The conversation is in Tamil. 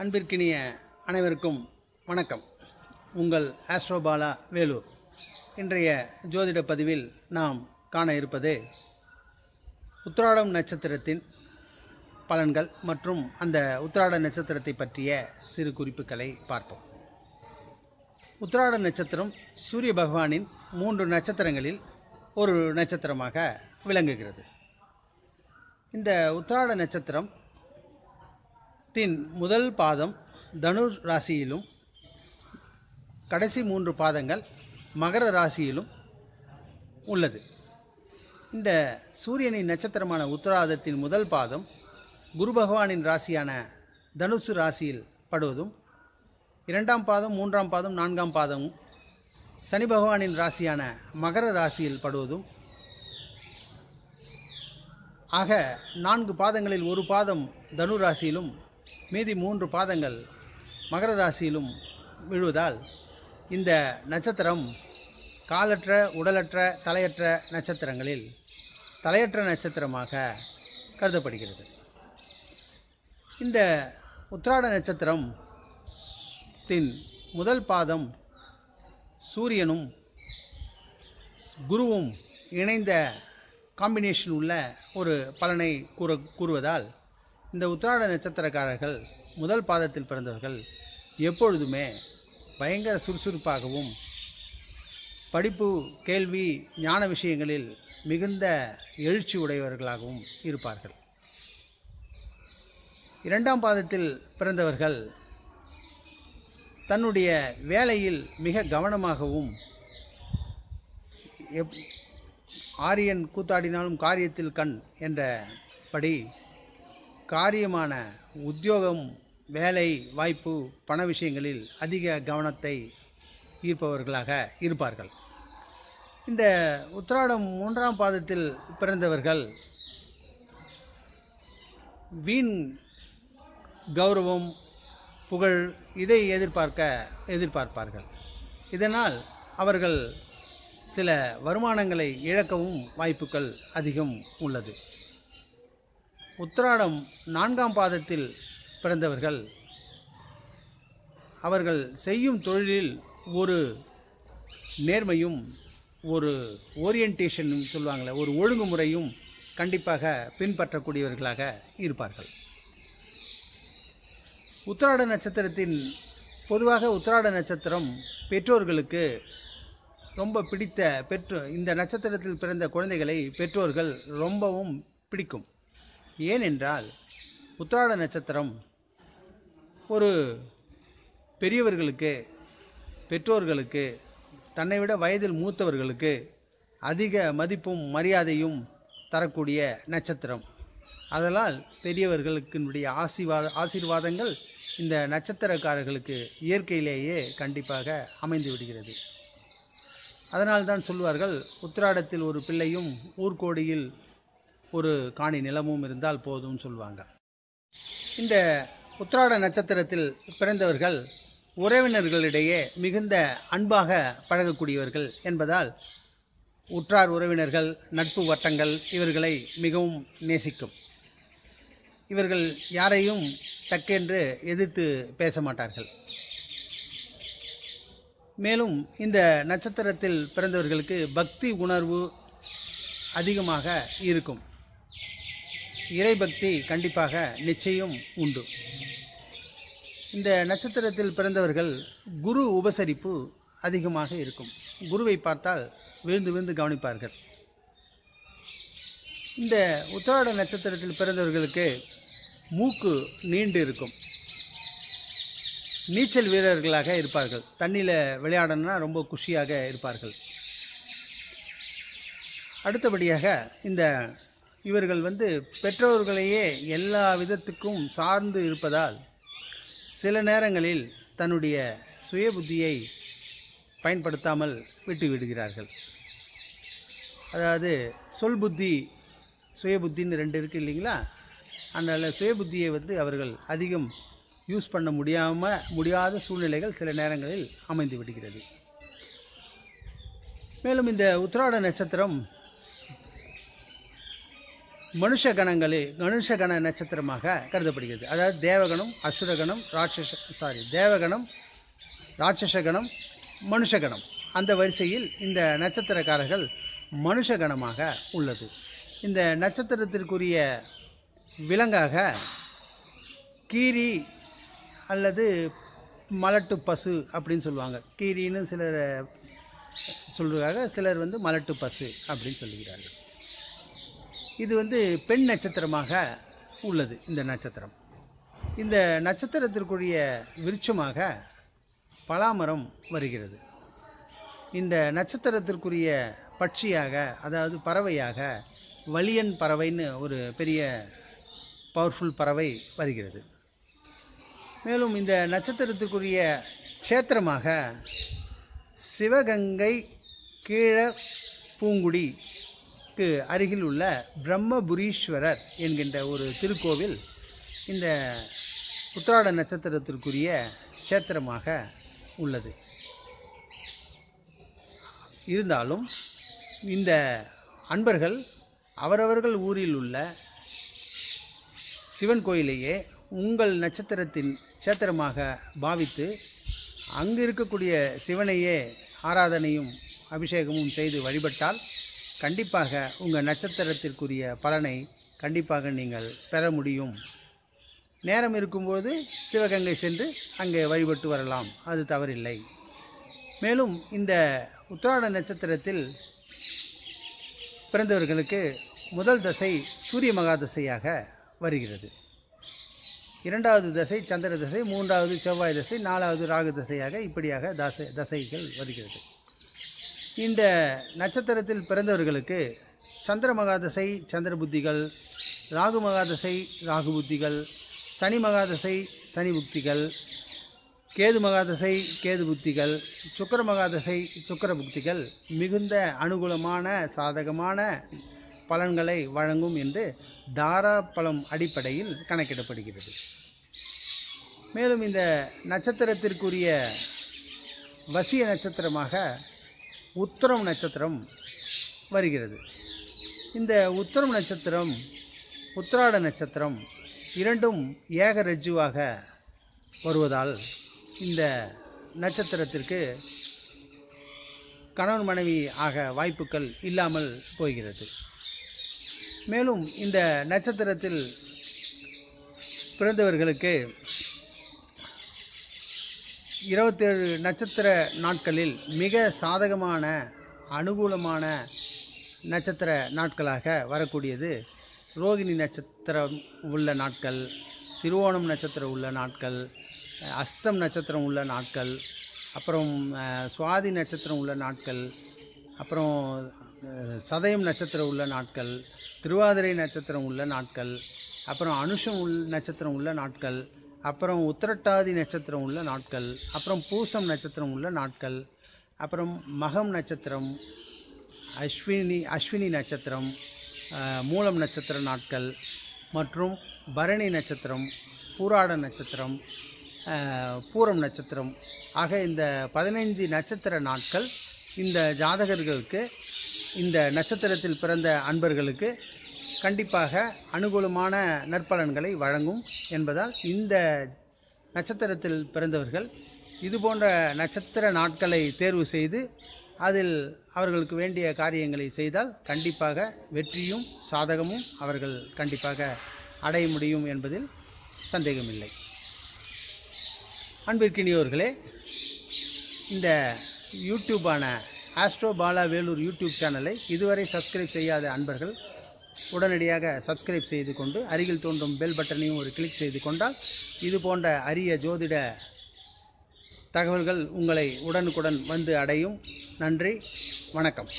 அன்பிற்கினிய அனைவருக்கும் வணக்கம். உங்கள் ஆஸ்ட்ரோபாலா வேலூர். இன்றைய ஜோதிட பதிவில் நாம் காண இருப்பது உத்திராடம் நட்சத்திரத்தின் பலன்கள் மற்றும் அந்த உத்திராட நட்சத்திரத்தை பற்றிய சிறு குறிப்புகளை பார்ப்போம். உத்திராட நட்சத்திரம் சூரிய பகவானின் மூன்று நட்சத்திரங்களில் ஒரு நட்சத்திரமாக விளங்குகிறது. இந்த உத்திராட நட்சத்திரம் தின் முதல் பாதம் தனுர் ராசியிலும் கடைசி மூன்று பாதங்கள் மகர ராசியிலும் உள்ளது. இந்த சூரியனின் நட்சத்திரமான உத்தராதத்தின் முதல் பாதம் குரு பகவானின் ராசியான தனுசு ராசியில் படுவதும் இரண்டாம் பாதம் மூன்றாம் பாதம் நான்காம் பாதமும் சனி பகவானின் ராசியான மகர ராசியில் படுவதும் ஆக நான்கு பாதங்களில் ஒரு பாதம் தனு ராசியிலும் மீதி மூன்று பாதங்கள் மகர ராசியிலும் விழுவதால் இந்த நட்சத்திரம் காலற்ற உடலற்ற தலையற்ற நட்சத்திரங்களில் தலையற்ற நட்சத்திரமாக கருதப்படுகிறது. இந்த உத்ராட நட்சத்திரம் தின் முதல் பாதம் சூரியனும் குருவும் இணைந்த காம்பினேஷன் உள்ள ஒரு பலனை கூற கூறுவதால் இந்த உத்திராட நட்சத்திரக்காரர்கள் முதல் பாதத்தில் பிறந்தவர்கள் எப்பொழுதுமே பயங்கர சுறுசுறுப்பாகவும் படிப்பு கேள்வி ஞான விஷயங்களில் மிகுந்த எழுச்சி உடையவர்களாகவும் இருப்பார்கள். இரண்டாம் பாதத்தில் பிறந்தவர்கள் தன்னுடைய வேலையில் மிக கவனமாகவும் எப் ஆரியன் கூத்தாடினாலும் காரியத்தில் கண் என்றபடி காரியமான உத்தியோகம் வேலை வாய்ப்பு பண விஷயங்களில் அதிக கவனத்தை ஈர்ப்பவர்களாக இருப்பார்கள். இந்த உத்திராடம் மூன்றாம் பாதத்தில் பிறந்தவர்கள் வீண் கௌரவம் புகழ் இதை எதிர்பார்க்க எதிர்பார்ப்பார்கள். இதனால் அவர்கள் சில வருமானங்களை இழக்கவும் வாய்ப்புகள் அதிகம் உள்ளது. உத்திராடம் நான்காம் பாதத்தில் பிறந்தவர்கள். அவர்கள் செய்யும் தொழிலில் ஒரு நேர்மையும் ஒரு ஓரியன்டேஷன் சொல்லுவாங்களே ஒரு ஒழுங்குமுறையும் கண்டிப்பாக பின்பற்றக்கூடியவர்களாக இருப்பார்கள். உத்திராட நட்சத்திரத்தின் பொதுவாக உத்திராட நட்சத்திரம் பெற்றோர்களுக்கு ரொம்ப பிடித்த பெற்றோ இந்த நட்சத்திரத்தில் பிறந்த குழந்தைகளை பெற்றோர்கள் ரொம்பவும் பிடிக்கும். ஏனென்றால் உத்திராட நட்சத்திரம் ஒரு பெரியவர்களுக்கு பெற்றோர்களுக்கு தன்னை விட வயதில் மூத்தவர்களுக்கு அதிக மதிப்பும் மரியாதையும் தரக்கூடிய நட்சத்திரம். அதனால் பெரியவர்களுக்கினுடைய ஆசீர்வாத ஆசீர்வாதங்கள் இந்த நட்சத்திரக்காரர்களுக்கு இயற்கையிலேயே கண்டிப்பாக அமைந்து விடுகிறது. அதனால் தான் சொல்வார்கள் உத்திராடத்தில் ஒரு பிள்ளையும் ஊர்கோடியில் ஒரு காணி நிலமும் இருந்தால் போதும் சொல்லுவாங்க. இந்த உத்திராட நட்சத்திரத்தில் பிறந்தவர்கள் உறவினர்களிடையே மிகுந்த அன்பாக பழகக்கூடியவர்கள் என்பதால் உற்றார் உறவினர்கள் நட்பு வட்டங்கள் இவர்களை மிகவும் நேசிக்கும். இவர்கள் யாரையும் தக்கென்று எதிர்த்து பேச மாட்டார்கள். மேலும் இந்த நட்சத்திரத்தில் பிறந்தவர்களுக்கு பக்தி உணர்வு அதிகமாக இருக்கும். இறைபக்தி கண்டிப்பாக நிச்சயம் உண்டு. இந்த நட்சத்திரத்தில் பிறந்தவர்கள் குரு உபசரிப்பு அதிகமாக இருக்கும். குருவை பார்த்தால் விழுந்து விழுந்து கவனிப்பார்கள். இந்த உத்திராட நட்சத்திரத்தில் பிறந்தவர்களுக்கு மூக்கு நீண்டு இருக்கும். நீச்சல் வீரர்களாக இருப்பார்கள். தண்ணியில் விளையாடணும்னா ரொம்ப குஷியாக இருப்பார்கள். அடுத்தபடியாக இந்த இவர்கள் வந்து பெற்றோர்களையே எல்லா விதத்துக்கும் சார்ந்து இருப்பதால் சில நேரங்களில் தன்னுடைய சுய புத்தியை பயன்படுத்தாமல் விட்டு விடுகிறார்கள். அதாவது சொல் புத்தி சுய புத்தின்னு ரெண்டு இருக்குது இல்லைங்களா? அதனால் சுய புத்தியை வந்து அவர்கள் அதிகம் யூஸ் பண்ண முடியாமல் முடியாத சூழ்நிலைகள் சில நேரங்களில் அமைந்து விடுகிறது. மேலும் இந்த உத்திராட நட்சத்திரம் மனுஷ கணங்களில் மனுஷ கண நட்சத்திரமாக கருதப்படுகிறது. அதாவது தேவகணம் அசுரகணம் ராட்சச சாரி தேவகணம் ராட்சசகணம் மனுஷகணம். அந்த வரிசையில் இந்த நட்சத்திரக்காரர்கள் மனுஷகணமாக உள்ளது. இந்த நட்சத்திரத்திற்குரிய விலங்காக கீரி அல்லது மலட்டு பசு அப்படின்னு சொல்லுவாங்க. கீரின்னு சிலர் சொல்கிறாங்க சிலர் வந்து மலட்டு பசு அப்படின்னு சொல்லுகிறார்கள். இது வந்து பெண் நட்சத்திரமாக உள்ளது இந்த நட்சத்திரம். இந்த நட்சத்திரத்திற்குரிய விருட்சமாக பலாமரம் வருகிறது. இந்த நட்சத்திரத்திற்குரிய பட்சியாக அதாவது பறவையாக வலியன் பறவைன்னு ஒரு பெரிய பவர்ஃபுல் பறவை வருகிறது. மேலும் இந்த நட்சத்திரத்திற்குரிய க்ஷேத்திரமாக சிவகங்கை கீழ பூங்குடி க்கு அருகில் உள்ள பிரம்மபுரீஸ்வரர் என்கின்ற ஒரு திருக்கோவில் இந்த உத்திராட நட்சத்திரத்திற்குரிய க்ஷேத்திரமாக உள்ளது. இருந்தாலும் இந்த அன்பர்கள் அவரவர்கள் ஊரில் உள்ள சிவன் கோயிலையே உங்கள் நட்சத்திரத்தின் க்ஷேத்திரமாக பாவித்து அங்கு இருக்கக்கூடிய சிவனையே ஆராதனையும் அபிஷேகமும் செய்து வழிபட்டால் கண்டிப்பாக உங்கள் நட்சத்திரத்திற்குரிய பலனை கண்டிப்பாக நீங்கள் பெற முடியும். நேரம் இருக்கும்போது சிவகங்கை சென்று அங்கே வழிபட்டு வரலாம். அது தவறில்லை. மேலும் இந்த உத்திராட நட்சத்திரத்தில் பிறந்தவர்களுக்கு முதல் தசை சூரிய மகா தசையாக வருகிறது. இரண்டாவது தசை சந்திர தசை மூன்றாவது செவ்வாய் தசை நாலாவது ராகு தசையாக இப்படியாக தசை தசைகள் வருகிறது. இந்த நட்சத்திரத்தில் பிறந்தவர்களுக்கு சந்திர மகாதசை சந்திர புத்திகள் ராகு மகாதசை ராகு புத்திகள் சனி மகாதசை சனி புக்திகள் கேது மகாதசை கேது புத்திகள் சுக்கர மகாதசை சுக்கர புக்திகள் மிகுந்த அனுகூலமான சாதகமான பலன்களை வழங்கும் என்று தாராப்பழம் அடிப்படையில் கணக்கிடப்படுகிறது. மேலும் இந்த நட்சத்திரத்திற்குரிய வசிய நட்சத்திரமாக உத்தரம் நட்சத்திரம் வருகிறது. இந்த உத்தரம் நட்சத்திரம் உத்திராட நட்சத்திரம் இரண்டும் ஏக ரஜுவாக வருவதால் இந்த நட்சத்திரத்திற்கு கணவன் மனைவி ஆக வாய்ப்புகள் இல்லாமல் போகிறது. மேலும் இந்த நட்சத்திரத்தில் பிறந்தவர்களுக்கு இருபத்தேழு நட்சத்திர நாட்களில் மிக சாதகமான அனுகூலமான நட்சத்திர நாட்களாக வரக்கூடியது ரோகிணி நட்சத்திரம் உள்ள நாட்கள் திருவோணம் நட்சத்திரம் உள்ள நாட்கள் அஸ்தம் நட்சத்திரம் உள்ள நாட்கள் அப்புறம் சுவாதி நட்சத்திரம் உள்ள நாட்கள் அப்புறம் சதயம் நட்சத்திரம் உள்ள நாட்கள் திருவாதிரை நட்சத்திரம் உள்ள நாட்கள் அப்புறம் அனுஷம் உள் நட்சத்திரம் உள்ள நாட்கள் அப்புறம் உத்திரட்டாதி நட்சத்திரம் உள்ள நாட்கள் அப்புறம் பூசம் நட்சத்திரம் உள்ள நாட்கள் அப்புறம் மகம் நட்சத்திரம் அஸ்வினி அஸ்வினி நட்சத்திரம் மூலம் நட்சத்திர நாட்கள் மற்றும் பரணி நட்சத்திரம் பூராட நட்சத்திரம் பூரம் நட்சத்திரம். ஆக இந்த பதினைஞ்சு நட்சத்திர நாட்கள் இந்த ஜாதகர்களுக்கு இந்த நட்சத்திரத்தில் பிறந்த அன்பர்களுக்கு கண்டிப்பாக அனுகூலமான நற்பலன்களை வழங்கும் என்பதால் இந்த நட்சத்திரத்தில் பிறந்தவர்கள் இது போன்ற நட்சத்திர நாட்களை தேர்வு செய்து அதில் அவர்களுக்கு வேண்டிய காரியங்களை செய்தால் கண்டிப்பாக வெற்றியும் சாதகமும் அவர்கள் கண்டிப்பாக அடைய முடியும் என்பதில் சந்தேகமில்லை. அன்பிற்கினியோர்களே இந்த யூடியூப்பான ஆஸ்ட்ரோ பாலா வேலூர் யூடியூப் சேனலை இதுவரை சப்ஸ்கிரைப் செய்யாத அன்பர்கள் உடனடியாக சப்ஸ்கிரைப் செய்து கொண்டு அருகில் தோன்றும் பெல் பட்டனையும் ஒரு கிளிக் செய்து கொண்டால் இது போன்ற அரிய ஜோதிட தகவல்கள் உங்களை உடனுக்குடன் வந்து அடையும். நன்றி வணக்கம்.